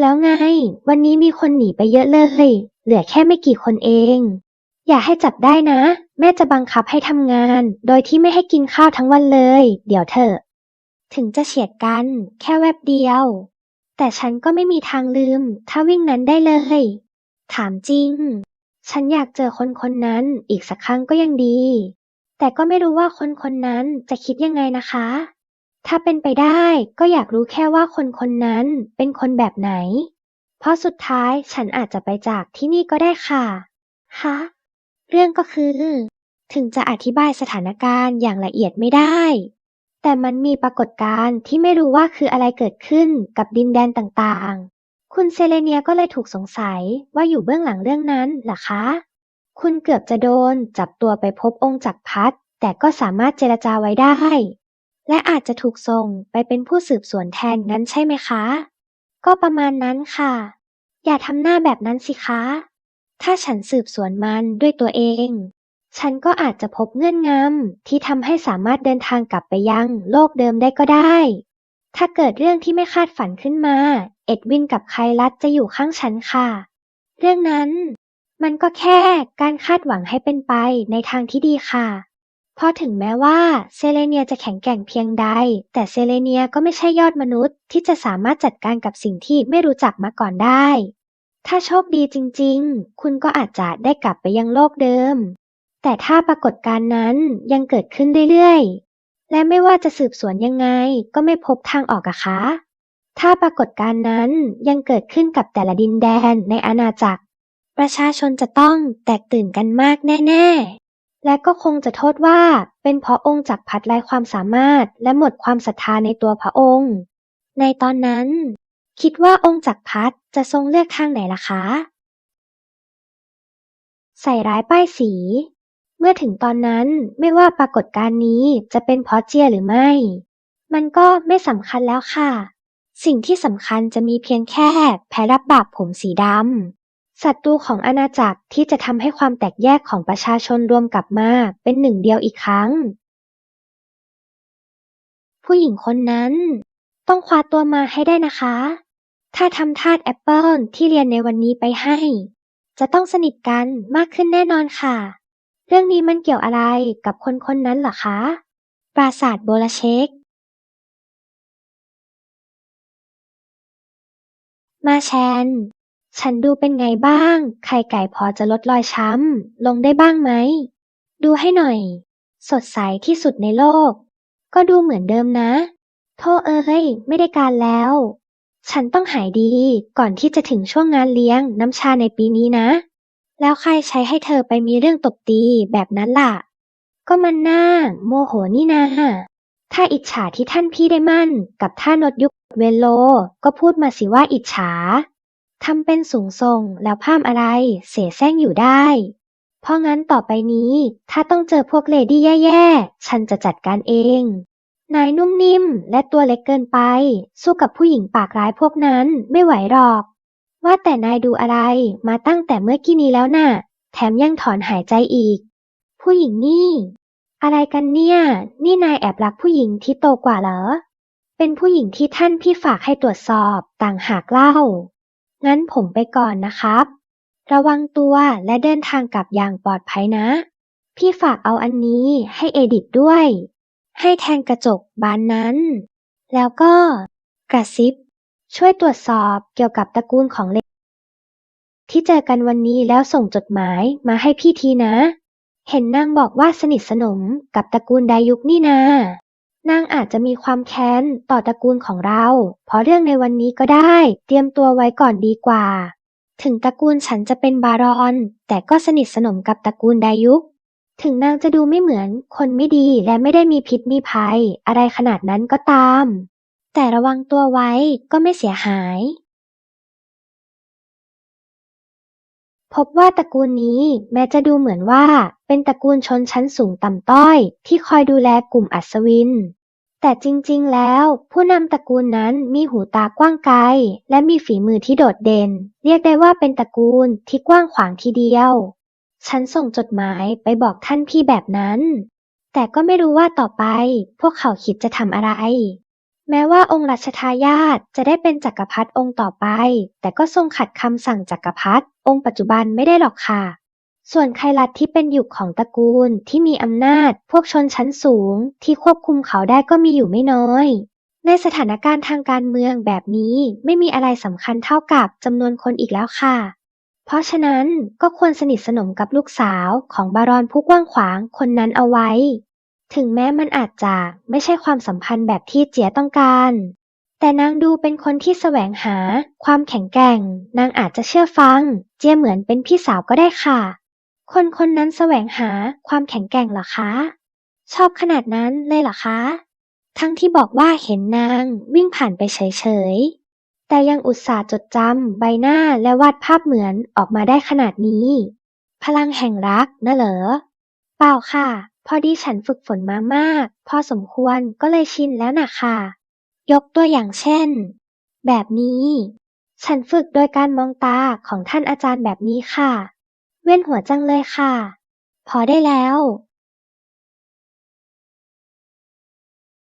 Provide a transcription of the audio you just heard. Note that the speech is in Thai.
แล้วไง วันนี้มีคนหนีไปเยอะเลย เหลือแค่ไม่กี่คนเอง อย่าให้จับได้นะ แม่จะบังคับให้ทำงาน โดยที่ไม่ให้กินข้าวทั้งวันเลย เดี๋ยวเถอะ ถึงจะเฉียดกัน แค่แวบเดียว แต่ฉันก็ไม่มีทางลืม ถ้าวิ่งนั้นได้เลย ถามจริง ฉันอยากเจอคนคนนั้นอีกสักครั้งก็ยังดี แต่ก็ไม่รู้ว่าคนคนนั้นจะคิดยังไงนะคะ ถ้าเป็นไปได้ก็อยากรู้แค่ว่าคนคนนั้นเป็นคนแบบไหน เพราะสุดท้ายฉันอาจจะไปจากที่นี่ก็ได้ค่ะฮะเรื่องก็คือ ถึงจะอธิบายสถานการณ์อย่างละเอียดไม่ได้ แต่มันมีปรากฏการณ์ที่ไม่รู้ว่าคืออะไรเกิดขึ้นกับดินแดนต่างๆ คุณเซเลเนียก็เลยถูกสงสัยว่าอยู่เบื้องหลังเรื่องนั้นหรอคะ คุณเกือบจะโดนจับตัวไปพบองค์จักรพรรดิแต่ก็สามารถเจรจาไว้ได้ และอาจจะถูกส่งไปเป็นผู้สืบสวนแทนงั้นใช่ไหมคะ ก็ประมาณนั้นค่ะ อย่าทำหน้าแบบนั้นสิคะ ถ้าฉันสืบสวนมันด้วยตัวเอง ฉันก็อาจจะพบเงื่อนงำที่ทำให้สามารถเดินทางกลับไปยังโลกเดิมได้ก็ได้ ถ้าเกิดเรื่องที่ไม่คาดฝันขึ้นมา เอ็ดวินกับไคลัสจะอยู่ข้างฉันค่ะ เรื่องนั้น มันก็แค่การคาดหวังให้เป็นไปในทางที่ดีค่ะ เพราะถึงแม้ว่าเซเลเนียจะแข็งแกร่งเพียงใด แต่เซเลเนียก็ไม่ใช่ยอดมนุษย์ ที่จะสามารถจัดการกับสิ่งที่ไม่รู้จักมาก่อนได้ ถ้าโชคดีจริงๆ คุณก็อาจจะได้กลับไปยังโลกเดิม แต่ถ้าปรากฏการณ์นั้นยังเกิดขึ้นเรื่อยๆ และไม่ว่าจะสืบสวนยังไงก็ไม่พบทางออกอะคะ ถ้าปรากฏการณ์นั้นยังเกิดขึ้นกับแต่ละดินแดนในอาณาจักร ประชาชนจะต้องแตกตื่นกันมากแน่ ๆ และก็คงจะโทษว่า เป็นเพราะองค์จักรพรรดิไร้ความสามารถ และหมดความศรัทธาในตัวพระองค์ ในตอนนั้น คิดว่าองค์จักรพรรดิจะทรงเลือกทางไหนล่ะคะ ใส่ร้ายป้ายสี เมื่อถึงตอนนั้นไม่ว่าปรากฏการณ์นี้จะเป็นเพราะเจียหรือไม่ มันก็ไม่สำคัญแล้วค่ะ สิ่งที่สำคัญจะมีเพียงแค่แพ้รับบาปผมสีดำ ศัตรูของอาณาจักรที่จะทำให้ความแตกแยกของประชาชนรวมกลับมาเป็นหนึ่งเดียวอีกครั้ง ผู้หญิงคนนั้น ต้องคว้าตัวมาให้ได้นะคะ ถ้าทำทาสแอปเปิลที่เรียนในวันนี้ไปให้ จะต้องสนิทกันมากขึ้นแน่นอนค่ะ เรื่องนี้มันเกี่ยวอะไรกับคนคนนั้นเหรอคะ ปราสาทโบลาเชกมาแชน ฉันดูเป็นไงบ้าง ไข่ไก่พอจะลดรอยช้ำ ลงได้บ้างไหม ดูให้หน่อย สดใสที่สุดในโลก ก็ดูเหมือนเดิมนะ โทษเอ้ย ไม่ได้การแล้ว ฉันต้องหายดีก่อนที่จะถึงช่วงงานเลี้ยงน้ำชาในปีนี้นะ แล้วใครใช้ให้เธอไปมีเรื่องตบตีแบบนั้นล่ะ ก็มันน่าโมโหนี่นาถ้าอิจฉาที่ท่านพี่ได้มั่น กับท่านดยุคเวโล ก็พูดมาสิว่าอิจฉา ทำเป็นสูงส่งแล้วพร่ำอะไร เสแสร้งอยู่ได้ เพราะงั้นต่อไปนี้ ถ้าต้องเจอพวกเลดี้แย่ๆ ฉันจะจัดการเอง นายนุ่มนิ่มและตัวเล็กเกินไป สู้กับผู้หญิงปากร้ายพวกนั้นไม่ไหวหรอก ว่าแต่นายดูอะไรมาตั้งแต่เมื่อกี้นี้แล้วน่ะ แถมยังถอนหายใจอีก ผู้หญิงนี่ อะไรกันเนี่ย นี่นายแอบรักผู้หญิงที่โตกว่าเหรอ เป็นผู้หญิงที่ท่านพี่ฝากให้ตรวจสอบต่างหากเล่า งั้นผมไปก่อนนะครับ ระวังตัวและเดินทางกลับอย่างปลอดภัยนะ พี่ฝากเอาอันนี้ให้เอดิตด้วย ให้แทนกระจกบานนั้น แล้วก็กระซิบ ช่วยตรวจสอบเกี่ยวกับตระกูลของเลที่เจอกันวันนี้แล้วส่งจดหมายมาให้พี่ทีนะ เห็นนางบอกว่าสนิทสนมกับตระกูลไดยุกนี่นา นางอาจจะมีความแค้นต่อตระกูลของเรา เพราะเรื่องในวันนี้ก็ได้ เตรียมตัวไว้ก่อนดีกว่า ถึงตระกูลฉันจะเป็นบารอน แต่ก็สนิทสนมกับตระกูลไดยุก ถึงนางจะดูไม่เหมือน คนไม่ดีและไม่ได้มีพิษมีภัย อะไรขนาดนั้นก็ตาม แต่ระวังตัวไว้ก็ไม่เสียหาย พบว่าตระกูลนี้แม้จะดูเหมือนว่า เป็นตระกูลชนชั้นสูงต่ำต้อย ที่คอยดูแลกลุ่มอัศวิน แต่จริง ๆ แล้ว ผู้นำตระกูลนั้นมีหูตากว้างไกล และมีฝีมือที่โดดเด่น เรียกได้ว่าเป็นตระกูลที่กว้างขวางทีเดียว ฉันส่งจดหมายไปบอกท่านพี่แบบนั้น แต่ก็ไม่รู้ว่าต่อไป พวกเขาคิดจะทำอะไร แม้ว่าองค์รัชทายาทจะได้เป็นจักรพรรดิองค์ต่อไป แต่ก็ทรงขัดคำสั่งจักรพรรดิองค์ปัจจุบันไม่ได้หรอกค่ะ ส่วนใครลัดที่เป็นหยุกของตระกูลที่มีอำนาจ พวกชนชั้นสูง ที่ควบคุมเขาได้ก็มีอยู่ไม่น้อย ในสถานการณ์ทางการเมืองแบบนี้ไม่มีอะไรสำคัญเท่ากับจำนวนคนอีกแล้วค่ะ เพราะฉะนั้นก็ควรสนิทสนมกับลูกสาวของบารอนผู้กว้างขวางคนนั้นเอาไว้ ถึงแม้มันอาจจะไม่ใช่ความสัมพันธ์แบบที่เจียต้องการแต่นางดูเป็นคนที่แสวงหา ความแข็งแกร่ง นางอาจจะเชื่อฟัง เจียเหมือนเป็นพี่สาวก็ได้ค่ะ คนคนนั้นแสวงหาความแข็งแกร่งหรอคะ ชอบขนาดนั้นเลยหรอคะ ทั้งที่บอกว่าเห็นนางวิ่งผ่านไปเฉยๆ แต่ยังอุตส่าห์จดจำใบหน้าและวาดภาพเหมือนออกมาได้ขนาดนี้ พลังแห่งรักนะเหรอ เปล่าค่ะ พอดีฉันฝึกฝนมามาก พอสมควรก็เลยชินแล้วนะค่ะ ยกตัวอย่างเช่น แบบนี้ ฉันฝึกโดยการมองตาของท่านอาจารย์แบบนี้ค่ะ เวียนหัวจังเลยค่ะ พอได้แล้ว